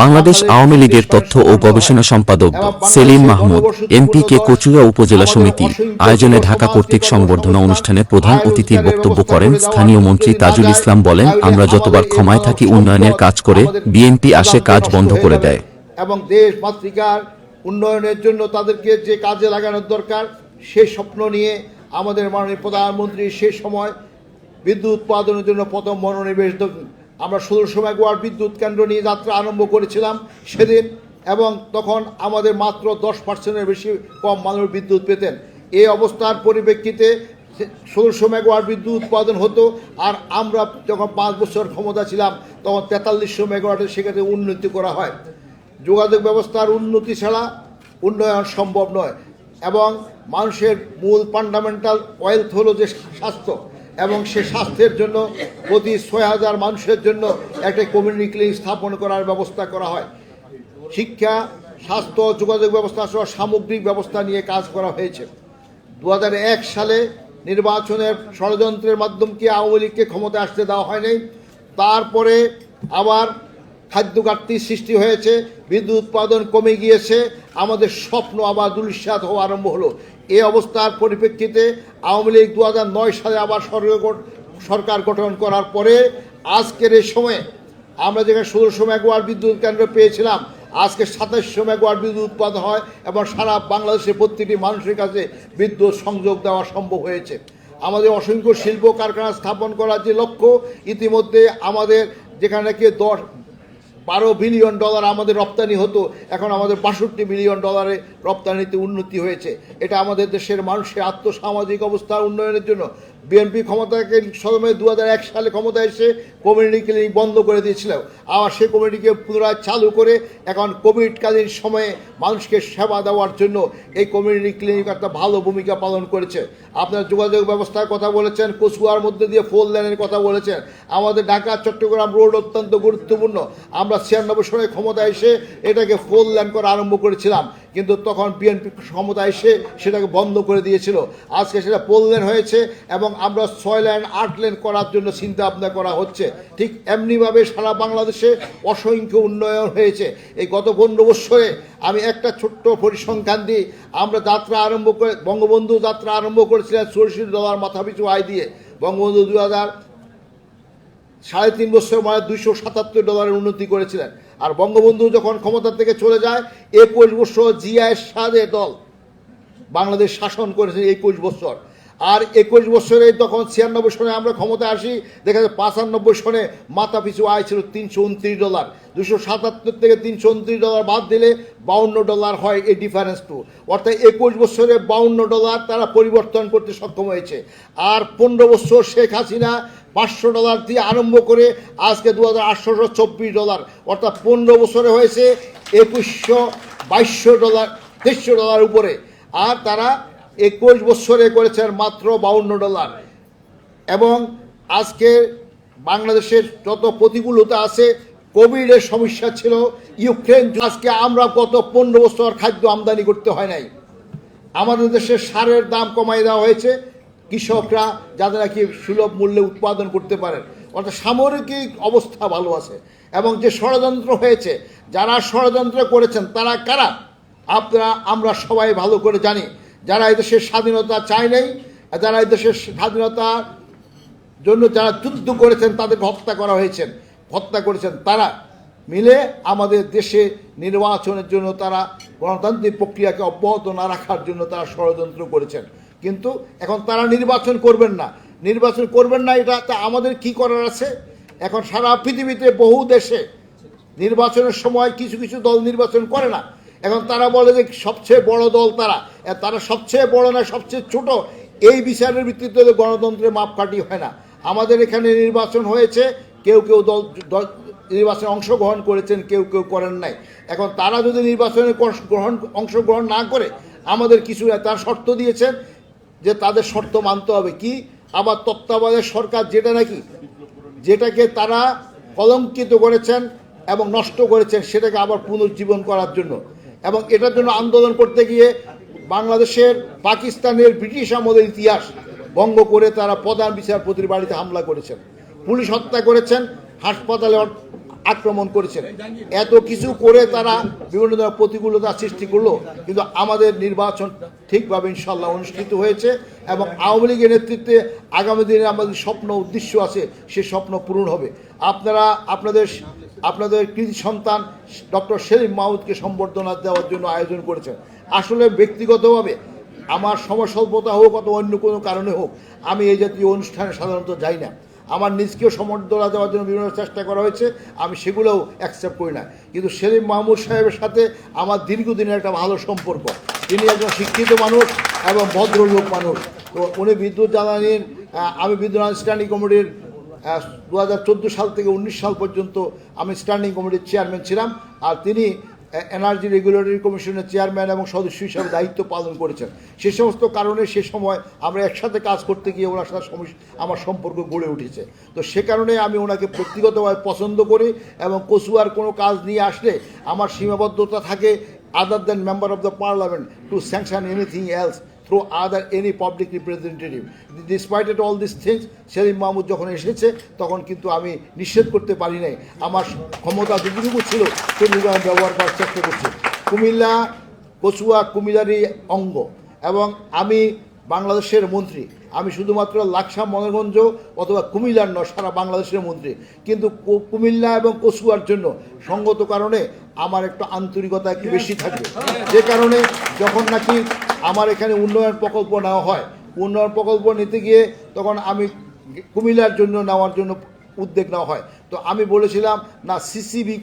বাংলাদেশ আওয়ামী লীগের তথ্য ও গবেষণা সম্পাদক সেলিম মাহমুদ, এমপিকে কচুয়া উপজেলা সমিতি আয়োজনে ঢাকা কর্তৃক সংবর্ধনা অনুষ্ঠানে প্রধান অতিথির বক্তব্য করেন স্থানীয় মন্ত্রী তাজুল ইসলাম বলেন, আমরা যতবার ক্ষমায় থাকি, উন্নয়নের কাজ করে বিএনপি আসে কাজ বন্ধ করে দেয় এবং দেশ, মাতৃকার উন্নয়নের জন্য তাদেরকে যে কাজে লাগানোর দরকার, সে স্বপ্ন নিয়ে আমাদের মাননীয় প্রধানমন্ত্রী সে সময় বিদ্যুৎ উৎপাদনের জন্য প্রথম মনোনিবেশ। আমরা ষোলোশো মেগাওয়াট বিদ্যুৎ কেন্দ্র নিয়ে যাত্রা আরম্ভ করেছিলাম সেদিন, এবং তখন আমাদের মাত্র দশ পার্সেন্টের বেশি কম মানুষ বিদ্যুৎ পেতেন। এই অবস্থার পরিপ্রেক্ষিতে ষোলোশো মেগাওয়াট বিদ্যুৎ উৎপাদন হতো, আর আমরা যখন পাঁচ বছর ক্ষমতা ছিলাম, তখন তেতাল্লিশশো মেগাওয়াটের সেখানে উন্নতি করা হয়। যোগাযোগ ব্যবস্থার উন্নতি ছাড়া উন্নয়ন সম্ভব নয়, এবং মানুষের মূল ফান্ডামেন্টাল ওয়েলথ হলো যে স্বাস্থ্য। এবং সে স্বাস্থ্যের জন্য প্রতি ছয় হাজার মানুষের জন্য একটা কমিউনিটি ক্লিনিক স্থাপন করার ব্যবস্থা করা হয়। শিক্ষা, স্বাস্থ্য, যোগাযোগ ব্যবস্থা সহ সামগ্রিক ব্যবস্থা নিয়ে কাজ করা হয়েছে। দু হাজার এক সালে নির্বাচনের ষড়যন্ত্রের মাধ্যমকে আওয়ামী লীগকে ক্ষমতা আসতে দেওয়া হয়নি? তারপরে আবার খাদ্য ঘাটতি সৃষ্টি হয়েছে, বিদ্যুৎ উৎপাদন কমে গিয়েছে, আমাদের স্বপ্ন আবার দুলিশ্বাত হওয়া আরম্ভ হলো। এই অবস্থার পরিপ্রেক্ষিতে আওয়ামী লীগ দু হাজার নয় সালে আবার সরকার গঠন করার পরে আজকের এই সময়ে আমরা যেখানে ষোলোশো মেগাওয়াট বিদ্যুৎ কেন্দ্র পেয়েছিলাম, আজকে সাতাশশো মেগাওয়াট বিদ্যুৎ উৎপাদন হয় এবং সারা বাংলাদেশের প্রতিটি মানুষের কাছে বিদ্যুৎ সংযোগ দেওয়া সম্ভব হয়েছে। আমাদের অসংখ্য শিল্প কারখানা স্থাপন করার যে লক্ষ্য, ইতিমধ্যে আমাদের যেখানে কি দশ বারো বিলিয়ন ডলার আমাদের রপ্তানি হতো, এখন আমাদের বাষট্টি বিলিয়ন ডলারে রপ্তানিতে উন্নতি হয়েছে। এটা আমাদের দেশের মানুষের আর্থসামাজিক অবস্থার উন্নয়নের জন্য বিএনপি ক্ষমতাকে সদমে দু সালে ক্ষমতা এসে কমিউনিটি ক্লিনিক বন্ধ করে দিয়েছিল। আবার সেই কমিউনিটিকে পুনরায় চালু করে এখন কোভিডকালীন সময়ে মানুষকে সেবা দেওয়ার জন্য এই কমিউনিটি ক্লিনিক একটা ভালো ভূমিকা পালন করেছে। আপনার যোগাযোগ ব্যবস্থার কথা বলেছেন, কচুয়ার মধ্যে দিয়ে ফোর লেনের কথা বলেছেন। আমাদের ঢাকা, চট্টগ্রাম রোড অত্যন্ত গুরুত্বপূর্ণ। আমরা ছিয়ানব্বই সনে ক্ষমতা এসে এটাকে ফোর লেন করা আরম্ভ করেছিলাম। কিন্তু তখন বিএনপি ক্ষমতা এসে সেটাকে বন্ধ করে দিয়েছিল। আজকে সেটা লেন হয়েছে এবং আমরা ছয় লেন, আট লেন করার জন্য চিন্তা ভাবনা করা হচ্ছে। ঠিক এমনিভাবে সারা বাংলাদেশে অসংখ্য উন্নয়ন হয়েছে। এই গত পনেরো বৎসরে আমি একটা ছোট্ট পরিসংখ্যান দিই। আমরা যাত্রা আরম্ভ করে, বঙ্গবন্ধু যাত্রা আরম্ভ করেছিলেন চৌষট্টি ডলার মাথাপিছু আয় দিয়ে। বঙ্গবন্ধু দু হাজার সাড়ে তিন বছর মানে দুইশো সাতাত্তর ডলারের উন্নতি করেছিলেন। আর বঙ্গবন্ধু যখন ক্ষমতা থেকে চলে যায়, একুশ বছর জিআই সাদে দল বাংলাদেশ শাসন করেছে একুশ বছর। আর একুশ বছরে তখন ছিয়ানব্বই সনে আমরা ক্ষমতায় আসি, দেখা যায় পাঁচানব্বই সনে মাথা পিছু আয় ছিল তিনশো উনত্রিশ ডলার। দুশো সাতাত্তর থেকে তিনশো উনত্রিশ ডলার বাদ দিলে বাউন্ন ডলার হয় এই ডিফারেন্সটু অর্থাৎ একুশ বছরে বাউন্ন ডলার তারা পরিবর্তন করতে সক্ষম হয়েছে। আর পনেরো বছর শেখ হাসিনা পাঁচশো ডলার দিয়ে আরম্ভ করে আজকে দু হাজার আটশোশো চব্বিশ ডলার। অর্থাৎ পনেরো বছরে হয়েছে একুশশো বাইশশো ডলার, তেইশশো ডলার উপরে। আর তারা একুশ বছরে করেছেন মাত্র বাউন্ন ডলার। এবং আজকে বাংলাদেশের যত প্রতিকূলতা আছে, কোভিডের সমস্যা ছিল, ইউক্রেন আজকে আমরা গত পনেরো বছর খাদ্য আমদানি করতে হয় নাই। আমাদের দেশে সারের দাম কমাই দেওয়া হয়েছে, কৃষকরা যাতে নাকি সুলভ মূল্যে উৎপাদন করতে পারেন। অর্থাৎ সামরিক অবস্থা ভালো আছে। এবং যে ষড়যন্ত্র হয়েছে, যারা ষড়যন্ত্র করেছেন, তারা কারা? আপনারা, আমরা সবাই ভালো করে জানি। যারা এদেশের স্বাধীনতা চায় নাই যারা এদেশের স্বাধীনতার জন্য যারা যুদ্ধ করেছেন, তাদেরকে হত্যা করা হয়েছে। হত্যা করেছেন তারা। মিলে আমাদের দেশে নির্বাচনের জন্য তারা গণতান্ত্রিক প্রক্রিয়াকে অব্যাহত না রাখার জন্য তারা ষড়যন্ত্র করেছেন। কিন্তু এখন তারা নির্বাচন করবেন না। নির্বাচন করবেন না, এটা তা আমাদের কি করার আছে? এখন সারা পৃথিবীতে বহু দেশে নির্বাচনের সময় কিছু কিছু দল নির্বাচন করে না। এখন তারা বলে যে সবচেয়ে বড় দল তারা। তারা সবচেয়ে বড় না সবচেয়ে ছোট? এই বিচারের ভিত্তিতে গণতন্ত্রের মাপকাঠি হয় না। আমাদের এখানে নির্বাচন হয়েছে, কেউ কেউ দল নির্বাচনে অংশগ্রহণ করেছেন, কেউ কেউ করেন নাই। এখন তারা যদি নির্বাচনে গ্রহণ, অংশগ্রহণ না করে, আমাদের কিছু তার শর্ত দিয়েছেন যে তাদের শর্ত মানতে হবে। কি? আবার তত্ত্বাবধায়ক সরকার যেটা নাকি, যেটাকে তারা কলঙ্কিত করেছেন এবং নষ্ট করেছেন, সেটাকে আবার পুনর্জীবন করার জন্য। এবং এটার জন্য আন্দোলন করতে গিয়ে বাংলাদেশের, পাকিস্তানের, ব্রিটিশ আমলের ইতিহাস ভঙ্গ করে তারা প্রধান বিচারপতির বাড়িতে হামলা করেছেন। পুলিশ হত্যা করেছেন, হাসপাতালে আক্রমণ করেছেন। এত কিছু করে তারা বিভিন্ন ধরনের প্রতিকূলতা সৃষ্টি করল, কিন্তু আমাদের নির্বাচন ঠিকভাবে ইনশাল্লাহ অনুষ্ঠিত হয়েছে এবং আওয়ামী লীগের নেতৃত্বে আগামী দিনে আমাদের স্বপ্ন, উদ্দেশ্য আছে, সে স্বপ্ন পূরণ হবে। আপনারা, আপনাদের আপনাদের কৃতি সন্তান ডক্টর সেলিম মাহমুদকে সম্বর্ধনা দেওয়ার জন্য আয়োজন করেছেন। আসলে ব্যক্তিগতভাবে আমার সময় স্বল্পতা হোক অথবা অন্য কোনো কারণে হোক, আমি এই জাতীয় অনুষ্ঠানে সাধারণত যাই না। আমার নিজকেও সম্বর্ধনা দেওয়ার জন্য বিভিন্ন চেষ্টা করা হয়েছে, আমি সেগুলোও অ্যাকসেপ্ট করি না। কিন্তু সেলিম মাহমুদ সাহেবের সাথে আমার দীর্ঘদিনের একটা ভালো সম্পর্ক। তিনি একজন শিক্ষিত মানুষ এবং ভদ্রলোক মানুষ। তো উনি বিদ্যুৎ জ্বালানির আমি বিদ্যুৎ স্ট্যান্ডিং কমিটির দু হাজার চোদ্দ সাল থেকে উনিশ সাল পর্যন্ত আমি স্ট্যান্ডিং কমিটির চেয়ারম্যান ছিলাম আর তিনি এনার্জি রেগুলেটরি কমিশনের চেয়ারম্যান এবং সদস্য হিসাবে দায়িত্ব পালন করেছেন। সে সমস্ত কারণে সে সময় আমরা একসাথে কাজ করতে গিয়ে ওনার সাথে আমার সম্পর্ক গড়ে উঠেছে। তো সে কারণে আমি ওনাকে ব্যক্তিগতভাবে পছন্দ করি এবং কচুয়ার কোনো কাজ নিয়ে আসলে আমার সীমাবদ্ধতা থাকে other than member of the parliament to sanction anything else through other any public representative despite at all this things Selim Mahmud যখন এসেছে, তখন কিন্তু আমি নিষেধ করতে পারি নাই। আমার ক্ষমতা যতটুকু ছিল সেটুকু আমি ব্যবহার করার চেষ্টা করছি। কুমিল্লা, কচুয়া, কুমিল্লারই অঙ্গ। এবং আমি বাংলাদেশের মন্ত্রী। আমি শুধুমাত্র লাকসা মনোরঞ্জ অথবা কুমিল্লার নয়, সারা বাংলাদেশের মন্ত্রী। কিন্তু কুমিল্লা এবং কচুয়ার জন্য সঙ্গত কারণে আমার একটু আন্তরিকতা একটু বেশি থাকবে। যে কারণে যখন নাকি আমার এখানে উন্নয়ন প্রকল্প নেওয়া হয়। উন্নয়ন প্রকল্প নিতে গিয়ে তখন আমি কুমিল্লার জন্য নেওয়ার জন্য উদ্যোগ নেওয়া হয়। তো আমি বলেছিলাম, না সিসিবি